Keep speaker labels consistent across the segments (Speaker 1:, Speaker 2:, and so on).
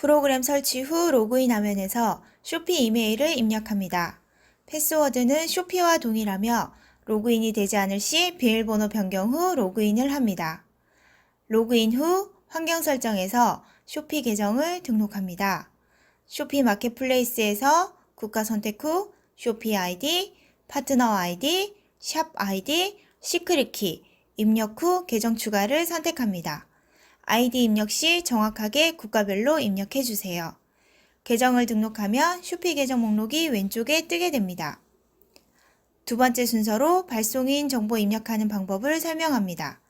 Speaker 1: 프로그램 설치 후 로그인 화면에서 쇼피 이메일을 입력합니다. 패스워드는 쇼피와 동일하며 로그인이 되지 않을 시 비밀번호 변경 후 로그인을 합니다. 로그인 후 환경 설정에서 쇼피 계정을 등록합니다. 쇼피 마켓플레이스에서 국가 선택 후 쇼피 아이디, 파트너 아이디, 샵 아이디, 시크릿 키 입력 후 계정 추가를 선택합니다. 아이디 입력 시 정확하게 국가별로 입력해 주세요. 계정을 등록하면 쇼피 계정 목록이 왼쪽에 뜨게 됩니다. 두 번째 순서로 발송인 정보 입력하는 방법을 설명합니다.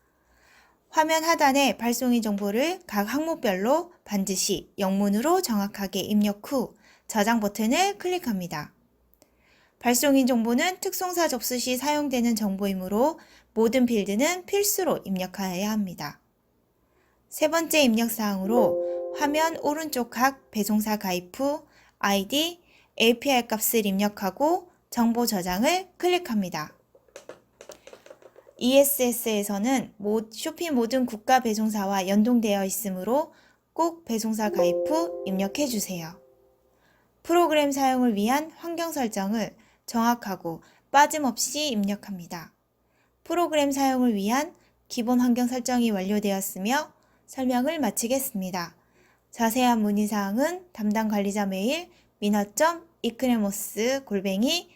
Speaker 1: 화면 하단에 발송인 정보를 각 항목별로 반드시 영문으로 정확하게 입력 후 저장 버튼을 클릭합니다. 발송인 정보는 특송사 접수 시 사용되는 정보이므로 모든 필드는 필수로 입력하여야 합니다. 세 번째 입력 사항으로 화면 오른쪽 각 배송사 가입 후 아이디, API 값을 입력하고 정보 저장을 클릭합니다. ESS에서는 쇼피 모든 국가 배송사와 연동되어 있으므로 꼭 배송사 가입 후 입력해 주세요. 프로그램 사용을 위한 환경 설정을 정확하고 빠짐없이 입력합니다. 프로그램 사용을 위한 기본 환경 설정이 완료되었으며 설명을 마치겠습니다. 자세한 문의사항은 담당 관리자 메일 민어.이크레모스 골뱅이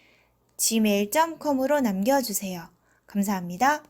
Speaker 1: gmail.com으로 남겨주세요. 감사합니다.